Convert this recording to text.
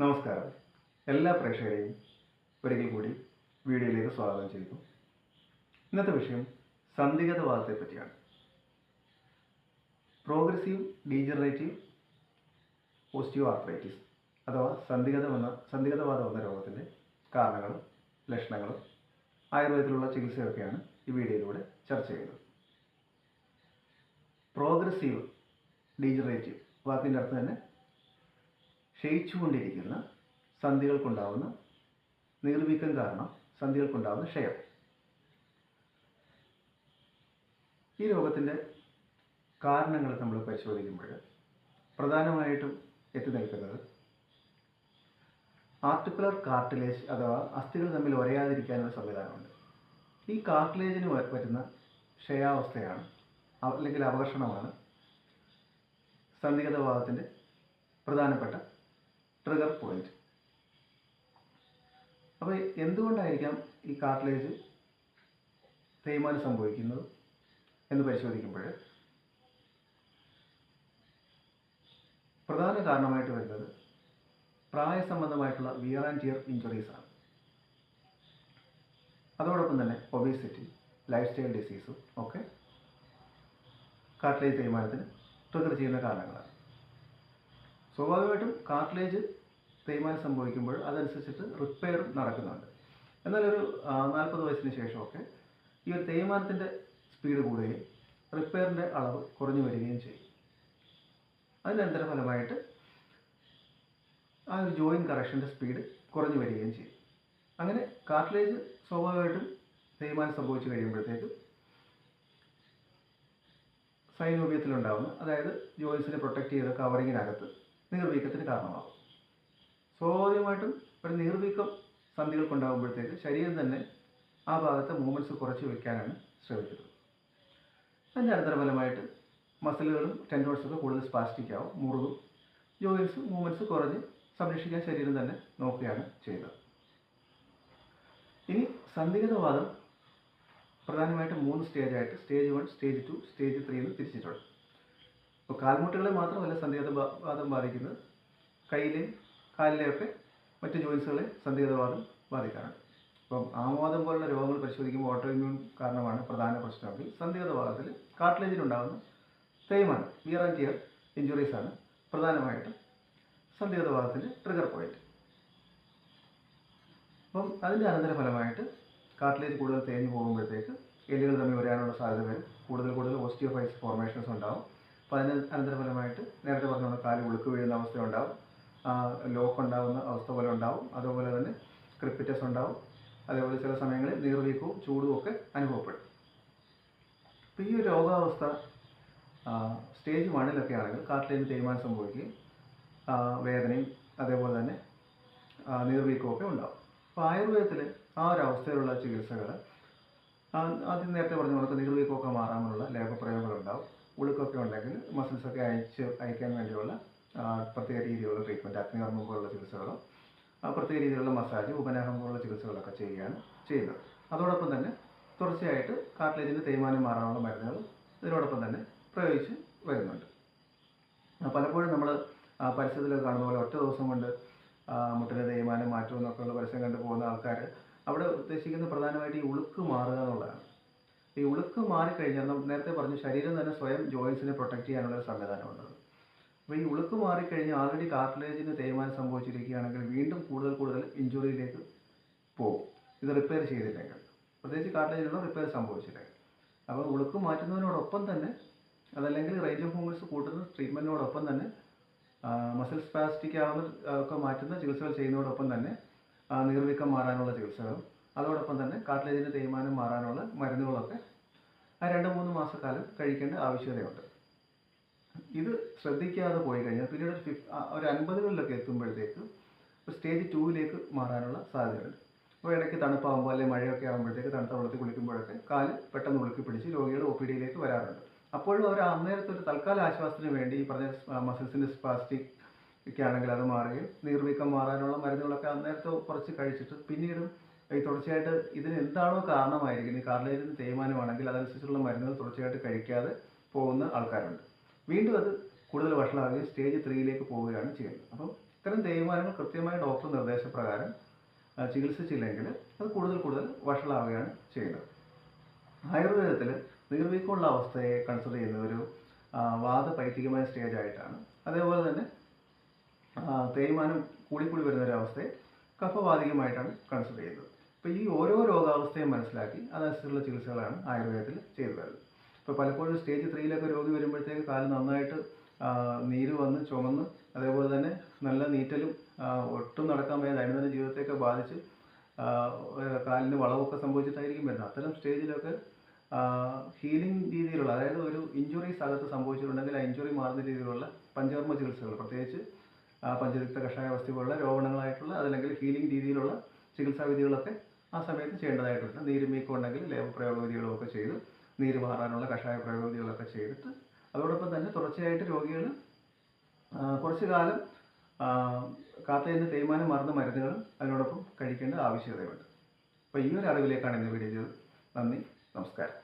നമസ്കാരം. എല്ലാ പ്രേക്ഷകരെയും ഒരിക്കൽ കൂടി വീഡിയോയിലേക്ക് സ്വാഗതം ചെയ്യുന്നു. ഇന്നത്തെ വിഷയം സന്ധിഗതവാദത്തെ പറ്റിയാണ്. പ്രോഗ്രസീവ് ഡീജനറേറ്റീവ് പോസിറ്റീവ് ആർത്രൈറ്റിസ് അഥവാ സന്ധിഗത എന്ന സന്ധിഗതവാദം എന്ന രോഗത്തിന്റെ കാരണങ്ങളും ലക്ഷണങ്ങളും ആയുർവേദത്തിലുള്ള ചികിത്സയൊക്കെയാണ് ഈ വീഡിയോയിലൂടെ ചർച്ച ചെയ്യുന്നത്. പ്രോഗ്രസീവ് ഡീജനറേറ്റീവ് വാക്കിന്റെ അർത്ഥം തന്നെ ക്ഷയിച്ചുകൊണ്ടിരിക്കുന്ന സന്ധികൾക്കുണ്ടാവുന്ന നീർവീക്കം കാരണം സന്ധികൾക്കുണ്ടാവുന്ന ക്ഷയം. ഈ രോഗത്തിന്റെ കാരണങ്ങൾ നമ്മൾ പരിശോധിക്കുമ്പോൾ പ്രധാനമായിട്ടും എത്തി നിൽക്കുന്നത് ആർട്ടിക്കുലർ കാർട്ടിലേജ് അഥവാ അസ്ഥികൾ തമ്മിൽ ഒരയാതിരിക്കാനുള്ള സംവിധാനമുണ്ട്. ഈ കാർട്ടിലേജിന് വരുന്ന ക്ഷയാവസ്ഥയാണ് അല്ലെങ്കിൽ അല്ലെങ്കിൽ അപകർഷണമാണ് സന്ധിഗതവാദത്തിന്റെ പ്രധാനപ്പെട്ട ട്രിഗർ പോയിന്റ് അപ്പോൾ എന്തുകൊണ്ടായിരിക്കാം ഈ കാർട്ടിലേജ് തേയ്മാനം സംഭവിക്കുന്നത് എന്ന് പരിശോധിക്കുമ്പോൾ പ്രധാന കാരണമായിട്ട് വരുന്നത് പ്രായസംബന്ധമായിട്ടുള്ള വിയർ ആൻഡ് ടിയർ ഇഞ്ചുറീസ് ആണ്. അതോടൊപ്പം തന്നെ ഒബീസിറ്റി ലൈഫ് സ്റ്റൈൽ ഡിസീസും ഒക്കെ കാർട്ടിലേജ് തേയ്മാനത്തിന് ട്രിഗർ ചെയ്യുന്ന കാരണങ്ങളാണ്. സ്വാഭാവികമായിട്ടും കാർട്ടിലേജ് തേയ്മാനം സംഭവിക്കുമ്പോൾ അതനുസരിച്ചിട്ട് റിപ്പയർ നടക്കുന്നുണ്ട്. എന്നാൽ ഒരു നാൽപ്പത് വയസ്സിന് ശേഷമൊക്കെ ഈ ഒരു തേയ്മാനത്തിന്റെ സ്പീഡ് കൂടുകയും റിപ്പയറിന്റെ അളവ് കുറഞ്ഞു വരികയും ചെയ്യും. അതിന്റെ അന്തരഫലമായിട്ട് ആ ഒരു ജോയിൻ കറക്ഷന്റെ സ്പീഡ് കുറഞ്ഞു വരികയും ചെയ്യും. അങ്ങനെ കാർട്ടിലേജ് സ്വാഭാവികമായിട്ടും തേയ്മാനം സംഭവിച്ചു കഴിയുമ്പോഴത്തേക്ക് സൈനോബിയത്തിലുണ്ടാവുന്ന അതായത് ജോയിൻസിനെ പ്രൊട്ടക്റ്റ് ചെയ്ത കവറിങ്ങിനകത്ത് നീർവീക്കത്തിന് കാരണമാകും. സ്വാഭാവികമായിട്ടും ഒരു നീർവീക്കം സന്ധികൾക്കുണ്ടാകുമ്പോഴത്തേക്ക് ശരീരം തന്നെ ആ ഭാഗത്തെ മൂവ്മെന്റ്സ് കുറച്ച് വെക്കാനാണ് ശ്രമിക്കുന്നത്. അതിന്റെ അനന്തരഫലമായിട്ട് മസിലുകളും ടെൻഡോൺസൊക്കെ കൂടുതൽ സ്പാസ്റ്റിക് ആവും മുറിവും ജോയിൻസ് മൂവ്മെന്റ്സ് കുറഞ്ഞ് സംരക്ഷിക്കാൻ ശരീരം തന്നെ നോക്കുകയാണ് ചെയ്യുന്നത്. ഇനി സന്ധിഗതവാദം പ്രധാനമായിട്ടും മൂന്ന് സ്റ്റേജായിട്ട് stage one stage two stage three എന്ന് തിരിച്ചിട്ടുണ്ട്. അപ്പോൾ കാൽമുട്ടുകളെ മാത്രമല്ല സന്ധിഗതവാദം ബാധിക്കുന്നത്. കയ്യിലെയും കാലിലെയൊക്കെ മറ്റ് ജോയിൻസുകളെ സന്ധിഗതവാദം ബാധിക്കാറുണ്ട്. അപ്പം ആമോദം പോലുള്ള രോഗങ്ങൾ പരിശോധിക്കുമ്പോൾ ഓട്ടോ ഇമ്മ്യൂൺ കാരണമാണ് പ്രധാന പ്രശ്നമെങ്കിൽ സന്ധിഗതവാദത്തിൽ കാർട്ടിലേജിനുണ്ടാകുന്ന തേയ്മാനം വിയർ ആൻഡ് ടിയർ ഇഞ്ചുറീസാണ് പ്രധാനമായിട്ടും സന്ധിഗതവാദത്തിന്റെ ട്രിഗർ പോയിന്റ് അപ്പം അതിന്റെ അനന്തരഫലമായിട്ട് കാർട്ടിലേജ് കൂടുതൽ തേഞ്ഞു പോകുമ്പോഴത്തേക്ക് എല്ലുകൾ തമ്മിൽ വരാനുള്ള സാധ്യത വരും. കൂടുതൽ കൂടുതൽ ഓസ്റ്റിയോഫൈസ് ഫോർമേഷൻസ് ഉണ്ടാവും. അപ്പോൾ അതിന് അനന്തരഫലമായിട്ട് നേരത്തെ പറഞ്ഞ കാൽ ഉളുക്ക് വീഴുന്ന അവസ്ഥ ഉണ്ടാവും ലോക്ക് ഉണ്ടാകുന്ന അവസ്ഥ പോലെ ഉണ്ടാവും. അതുപോലെ തന്നെ ക്രിപ്പിറ്റസ് ഉണ്ടാവും. അതേപോലെ ചില സമയങ്ങളിൽ നീർവീക്കവും ചൂടും ഒക്കെ അനുഭവപ്പെടും. അപ്പോൾ ഈ ഒരു രോഗാവസ്ഥ സ്റ്റേജ് വണ്ണിലൊക്കെ ആണെങ്കിൽ കാർട്ടിലേജിന് തേയ്മാനം സംഭവിക്കുകയും വേദനയും അതേപോലെ തന്നെ ഒക്കെ ഉണ്ടാവും. അപ്പോൾ ആയുർവേദത്തിൽ ആ ഒരു അവസ്ഥയിലുള്ള ചികിത്സകൾ ആദ്യം നേരത്തെ പറഞ്ഞ പോലെ നീർവീക്കമൊക്കെ മാറാനുള്ള ലേപപ്രയോഗങ്ങളുണ്ടാവും. ഉളുക്കൊക്കെ ഉണ്ടെങ്കിൽ മസിൽസൊക്കെ അയച്ച് അയക്കാൻ വേണ്ടിയുള്ള പ്രത്യേക രീതിയിലുള്ള ട്രീറ്റ്മെന്റ് അഗ്നികർമ്മം പോലുള്ള ചികിത്സകളും പ്രത്യേക രീതിയിലുള്ള മസാജ് ഉപനാഹം പോലുള്ള ചികിത്സകളൊക്കെ ചെയ്യുകയാണ് ചെയ്യുന്നത്. അതോടൊപ്പം തന്നെ തുടർച്ചയായിട്ട് കാർട്ടിലേജിന്റെ തേയ്മാനം മാറാനുള്ള മരുന്നുകൾ ഇതിനോടൊപ്പം തന്നെ പ്രയോഗിച്ച് വരുന്നുണ്ട്. പലപ്പോഴും നമ്മൾ പരസ്യത്തിലൊക്കെ കാണുന്ന പോലെ ഒറ്റ ദിവസം കൊണ്ട് മുട്ടിലെ തേയ്മാനം മാറ്റും എന്നൊക്കെയുള്ള പരസ്യം കണ്ടു പോകുന്ന ആൾക്കാർ അവിടെ ഉദ്ദേശിക്കുന്ന പ്രധാനമായിട്ട് ഈ ഉളുക്ക് മാറുക എന്നുള്ളതാണ്. ഈ ഉളുക്ക് മാറിക്കഴിഞ്ഞാൽ നേരത്തെ പറഞ്ഞു ശരീരം തന്നെ സ്വയം ജോയിൻസിനെ പ്രൊട്ടക്റ്റ് ചെയ്യാനുള്ള ഒരു സംവിധാനമുണ്ട്. അപ്പോൾ ഈ ഉളുക്ക് മാറിക്കഴിഞ്ഞ് ആൾറെഡി കാർട്ടിലേജിന് തേയ്മാനം സംഭവിച്ചിരിക്കുകയാണെങ്കിൽ വീണ്ടും കൂടുതൽ കൂടുതൽ ഇഞ്ചുറിയിലേക്ക് പോകും. ഇത് റിപ്പയർ ചെയ്തില്ലെങ്കിൽ പ്രത്യേകിച്ച് കാർട്ടിലേജിനുള്ള റിപ്പയർ സംഭവിച്ചില്ലെങ്കിൽ അപ്പോൾ ഉളുക്ക് മാറ്റുന്നതിനോടൊപ്പം തന്നെ അതല്ലെങ്കിൽ റേഞ്ച് ഓഫ് മൂവ്മെന്റ്സ് കൂട്ടുന്ന ട്രീറ്റ്മെന്റിനോടൊപ്പം തന്നെ മസിൽ സ്പാസ്റ്റിക് ആവുന്ന ഒക്കെ മാറ്റുന്ന ചികിത്സകൾ ചെയ്യുന്നതോടൊപ്പം തന്നെ നീർവീക്കം മാറാനുള്ള ചികിത്സകളും അതോടൊപ്പം തന്നെ കാട്ടിലേജിന്റെ തേയ്മാനം മാറാനുള്ള മരുന്നുകളൊക്കെ ആ രണ്ട് മൂന്ന് മാസക്കാലം കഴിക്കേണ്ട ആവശ്യകതയുണ്ട്. ഇത് ശ്രദ്ധിക്കാതെ പോയി കഴിഞ്ഞാൽ പിന്നീട് ഒരു ഫിഫ് ഒരു അൻപതുകളിലൊക്കെ എത്തുമ്പോഴത്തേക്ക് സ്റ്റേജ് ടൂവിലേക്ക് മാറാനുള്ള സാധ്യതയുണ്ട്. അപ്പോൾ ഇടയ്ക്ക് തണുപ്പാകുമ്പോൾ അല്ലെങ്കിൽ മഴയൊക്കെ ആകുമ്പോഴത്തേക്ക് തണുത്ത വെള്ളത്തിൽ കുളിക്കുമ്പോഴൊക്കെ കാൽ പെട്ടെന്ന് ഉളുക്കി പിടിച്ച് രോഗികൾ ഒ പി ഡിയിലേക്ക് വരാറുണ്ട്. അപ്പോഴും അവർ അന്നേരത്തെ ഒരു തൽക്കാല ആശ്വാസത്തിന് വേണ്ടി ഈ പറഞ്ഞ മസിൽസിന്റെ സ്പാസ്റ്റിക് ഒക്കെ ആണെങ്കിൽ അത് മാറുകയും നീർവീക്കം മാറാനുള്ള മരുന്നുകളൊക്കെ അന്നേരത്തെ കുറച്ച് കഴിച്ചിട്ട് പിന്നീടും ഈ തുടർച്ചയായിട്ട് ഇതിന് എന്താണോ കാരണമായിരിക്കും ഈ കാർലേജിന് തേയ്മാനമാണെങ്കിൽ അതനുസരിച്ചുള്ള മരുന്നുകൾ തുടർച്ചയായിട്ട് കഴിക്കാതെ പോകുന്ന ആൾക്കാരുണ്ട്. വീണ്ടും അത് കൂടുതൽ വഷളാവുകയും സ്റ്റേജ് ത്രീയിലേക്ക് പോവുകയാണ് ചെയ്യുന്നത്. അപ്പോൾ ഇത്തരം തേയ്മാനങ്ങൾ കൃത്യമായ ഡോക്ടർ നിർദ്ദേശപ്രകാരം ചികിത്സിച്ചില്ലെങ്കിൽ അത് കൂടുതൽ കൂടുതൽ വഷളാവുകയാണ് ചെയ്യുന്നത്. ആയുർവേദത്തിൽ നീർവീക്കമുള്ള അവസ്ഥയെ കൺസിഡർ ചെയ്യുന്ന ഒരു വാദ വാദപൈത്തികമായ സ്റ്റേജ് ആയിട്ടാണ്. അതേപോലെ തന്നെ തേയ്മാനം കൂടിക്കൂടി വരുന്ന ഒരു അവസ്ഥയെ കഫവാതികമായിട്ടാണ് കൺസിഡർ ചെയ്യുന്നത്. അപ്പോൾ ഈ ഓരോ രോഗാവസ്ഥയും മനസ്സിലാക്കി അതനുസരിച്ചുള്ള ചികിത്സകളാണ് ആയുർവേദത്തിൽ ചെയ്തു വരുന്നത്. ഇപ്പോൾ പലപ്പോഴും സ്റ്റേജ് ത്രീയിലൊക്കെ രോഗി വരുമ്പോഴത്തേക്ക് കാൽ നന്നായിട്ട് നീര് വന്ന് ചുമന്ന് അതേപോലെ തന്നെ നല്ല നീറ്റലും ഒട്ടും നടക്കാൻ വയ്യ ദൈനംദിന ജീവിതത്തെയൊക്കെ ബാധിച്ച് കാലിന് വളവൊക്കെ സംഭവിച്ചിട്ടായിരിക്കും വരുന്നത്. അത്തരം സ്റ്റേജിലൊക്കെ ഹീലിംഗ് രീതിയിലുള്ള അതായത് ഒരു ഇഞ്ചുറീസ് അകത്ത് സംഭവിച്ചിട്ടുണ്ടെങ്കിൽ ആ ഇഞ്ചുറി മാറുന്ന രീതിയിലുള്ള പഞ്ചകർമ്മ ചികിത്സകൾ പ്രത്യേകിച്ച് ആ, പഞ്ചതിക്ത കഷായ വസ്തു പോലുള്ള രോഗങ്ങളായിട്ടുള്ള അതല്ലെങ്കിൽ ഹീലിംഗ് രീതിയിലുള്ള ചികിത്സാ വിധികളൊക്കെ ആ സമയത്ത് ചെയ്യേണ്ടതായിട്ടുണ്ട്. നീരുമീക്കുണ്ടെങ്കിൽ ഉണ്ടെങ്കിൽ വിധികളൊക്കെ ചെയ്ത് നീര് മാറാനുള്ള കഷായ പ്രയോഗികളൊക്കെ ചെയ്തിട്ട് അതോടൊപ്പം തന്നെ തുടർച്ചയായിട്ട് രോഗികൾ കുറച്ചു കാലം കാത്തതിന്റെ തേയ്മാനം മറന്ന മരുന്നുകളും അതിനോടൊപ്പം കഴിക്കേണ്ട ആവശ്യകതയുണ്ട്. അപ്പോൾ ഈ ഒരു അറിവിലേക്കാണ് ഇന്ന് വീഡിയോ ചെയ്തത്. നന്ദി നമസ്കാരം.